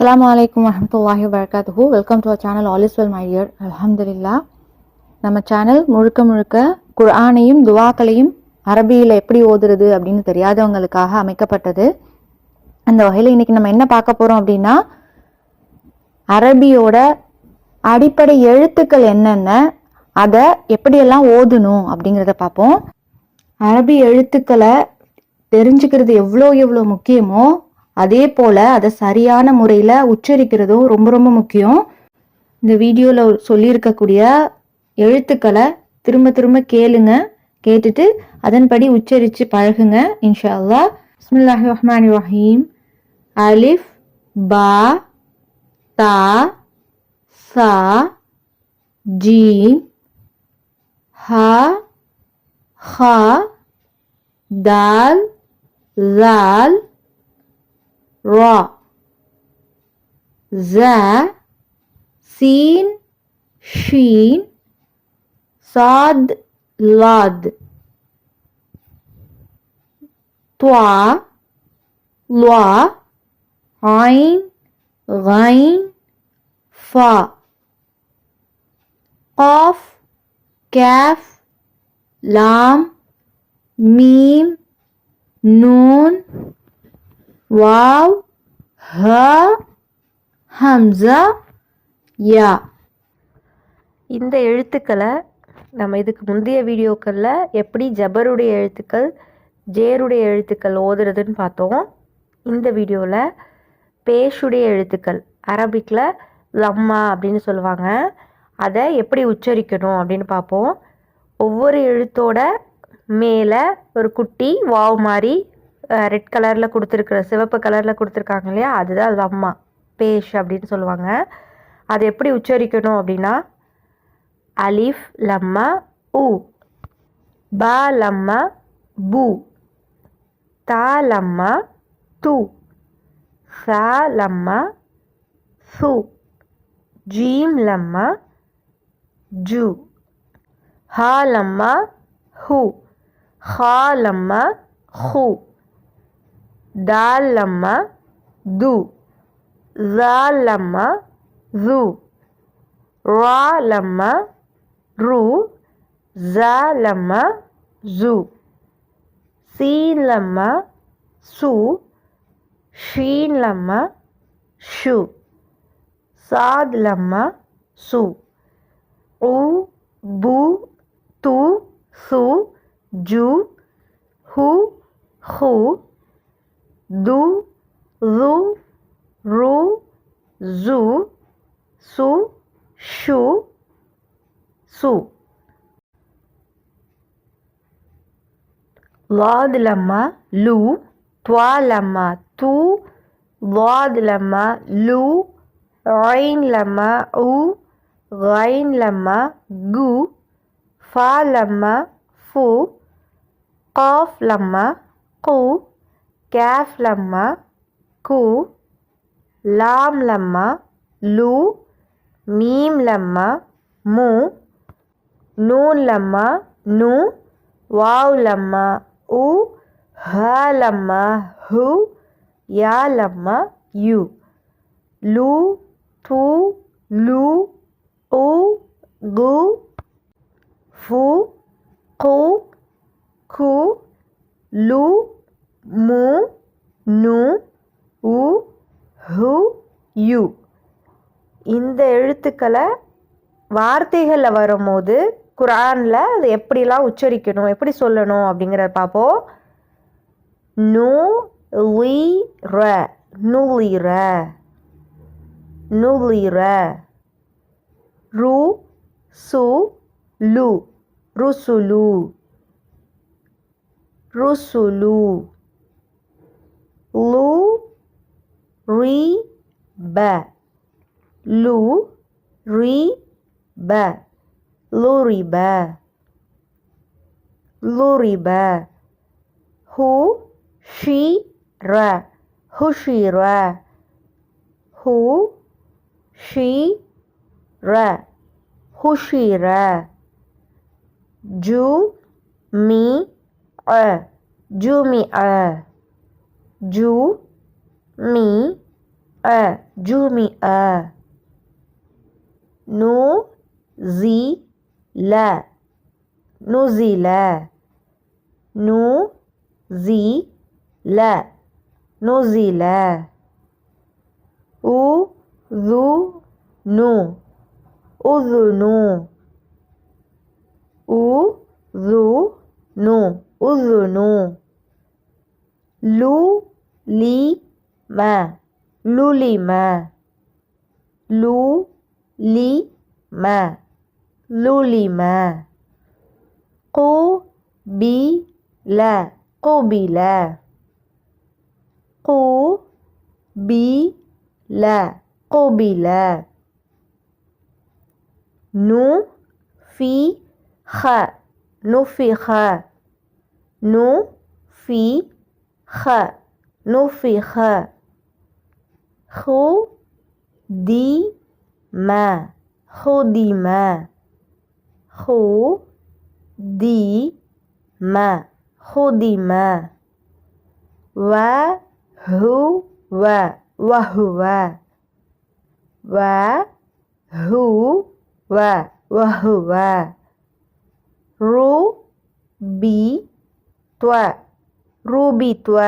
அஸ்லாம் வலைக்கம் வரமத்துல்லாஹி வபரகாத்துஹு welcome to our channel all is well my dear அலமதுல்லா நம்ம சேனல் முழுக்க முழுக்க குர்ஆனையும் துவாக்களையும் அரபியில் எப்படி ஓதுறது அப்படின்னு தெரியாதவங்களுக்காக அமைக்கப்பட்டது. அந்த வகையில் இன்னைக்கு நம்ம என்ன பார்க்க போகிறோம் அப்படின்னா அரபியோட அடிப்படை எழுத்துக்கள் என்னென்ன அதை எப்படியெல்லாம் ஓதணும் அப்படிங்கிறத பார்ப்போம். அரபி எழுத்துக்களை தெரிஞ்சுக்கிறது எவ்வளோ எவ்வளோ முக்கியமோ அதே போல் அதை சரியான முறையில் உச்சரிக்கிறதும் ரொம்ப ரொம்ப முக்கியம். இந்த வீடியோவில் சொல்லியிருக்கக்கூடிய எழுத்துக்களை திரும்ப திரும்ப கேளுங்க. கேட்டுட்டு அதன்படி உச்சரித்து பழகுங்க இன்ஷா அல்லா பிஸ்மில்லாஹி ரஹ்மான் ரஹீம். அலிஃப் பா தா சா ஜீம் ஹா ஹா தால் லால் را ذا سين شين صاد لاد طا لوا عين غين فا قاف كاف لام ميم نون வாவ் ஹ ஹம்சா யா இந்த எழுத்துக்களை நம்ம இதுக்கு முந்தைய வீடியோக்களில் எப்படி ஜபருடைய எழுத்துக்கள் ஜேருடைய எழுத்துக்கள் ஓதுறதுன்னு பார்த்தோம். இந்த வீடியோவில் பேஷுடைய எழுத்துக்கள் அரபிக்கில் லம்மா அப்படின்னு சொல்லுவாங்க. அதை எப்படி உச்சரிக்கணும் அப்படின்னு பார்ப்போம். ஒவ்வொரு எழுத்தோட மேலே ஒரு குட்டி வாவ் மாதிரி ரெட் கலரில் கொடுத்துருக்குற சிவப்பு கலரில் கொடுத்துருக்காங்க இல்லையா? அதுதான் அது அம்மா. பேஷ் அப்படின்னு சொல்லுவாங்க. அது எப்படி உச்சரிக்கணும் அப்படின்னா அலிஃப் லம்மா உ. பா லம்மா பூ. தா லம்மா து. சா லம்மா சு. ஜீம் லம்மா ஜு. ஹா லம்மா ஹு. ஹா லம்மா ஹூ. दालम्मा दु जालम्मा जू रालम्मा रू जालम्मा जू सीन लम्मा सू शु साद लम्मा सु, उ, बू, तू, सु, जू, हु, खू। دو ذو رو زو سو شو سو. ضاد لما لو توا لما تو ضاد لما لو عين لما أو غين لما جو فا لما فو قاف لما قو. క్యాఫ్ లమ్మ కు లాం లమ్మ లు మీం లమ్మ ము నూన్ లమ్మ ను వావ్ లమ్మ ఉ హ లమ్మ హు యా లమ్మ యు లు టు లు ఉ గు ఫు కు కు లు மு நு உ ஹு யு. இந்த எழுத்துக்களை வார்த்தைகளில் வரும்போது குரானில் அது எப்படிலாம் உச்சரிக்கணும் எப்படி சொல்லணும் அப்படிங்கிறத பார்ப்போம். நு ர நுளிர நுளிர ரு சு லு. ருசுலு. ருசுலு. Lu ri ba. Lu ri ba. Luriba. Luriba. Who she ra. Who she ra. Who she ra. Who she ra. Ju mi a. Ju mi a you, me, a, you, me, a. No, z, la, no, z, la. No, z, la, no, z, la. U, zu, no, u, zu, no. U, zu, no, u, zu, no. Lu. لُلِمَ لُلِمَ لُلِمَ لُلِمَ قُبِلَ قُبِلَ قُبِلَ قُبِلَ نُفِخ نُفِخ نُفِخ நுஃபிஹ ஹு தி ம ஹுதிம ஹு தி ம ஹுதிம வ ஹு வ வஹுவ வ ஹு வ வஹுவ ரு B துவ Ruby துவ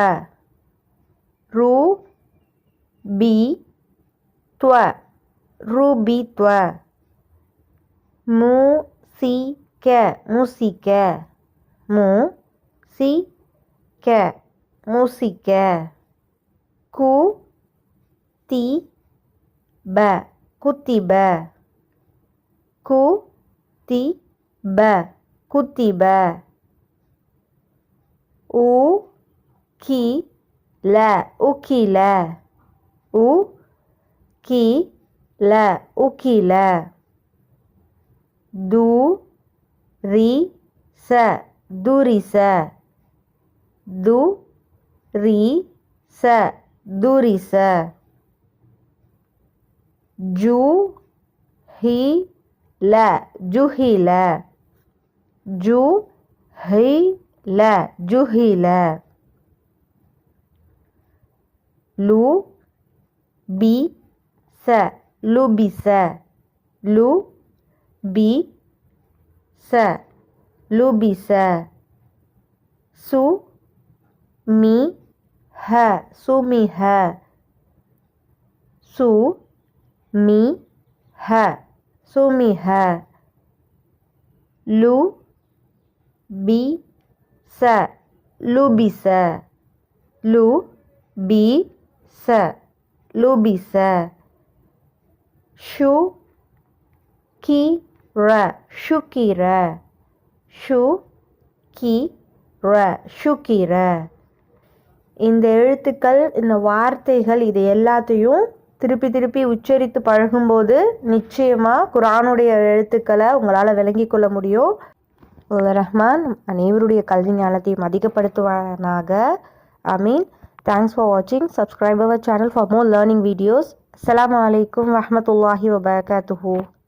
ರೂಬಿತ್ವ ರೂಬಿತ್ವ ಮೂಸಿಕ ಮೂಸಿಕ ಮೂಸಿಕ ಮೂಸಿಕ ಕು ತಿ ಬ ಕುತಿಬ ಕು ತಿ ಬ ಕುತಿಬ ಉ ಕಿ ல உக்கில. உ கி ல உக்கில. து ரி ச துரிச. து ரி ச துரிச. ஜூ ஹி ல ஜுஹில. ஜூ ஹி ல ஜுஹில. lu bi sa lu bi bisa lu bi sa lu bi bisa su mi ha su mi ha, su mi ha su mi ha, lu bi sa lu bi bisa lu bi ச லூபிச shoe கி ர. ஷுக்கிர shoe கி ர. Shoe key ர. இந்த எழுத்துக்கள் இந்த வார்த்தைகள் இது எல்லாத்தையும் திருப்பி திருப்பி உச்சரித்து பழகும்போது நிச்சயமாக குரானுடைய எழுத்துக்களை உங்களால் விளங்கி கொள்ள முடியும். ரஹ்மான் அனைவருடைய கல்வி ஞானத்தையும் அதிகப்படுத்துவானாக. ஐ மீன் Thanks for watching. Subscribe our channel for more learning videos. Assalamu alaikum warahmatullahi wabarakatuh.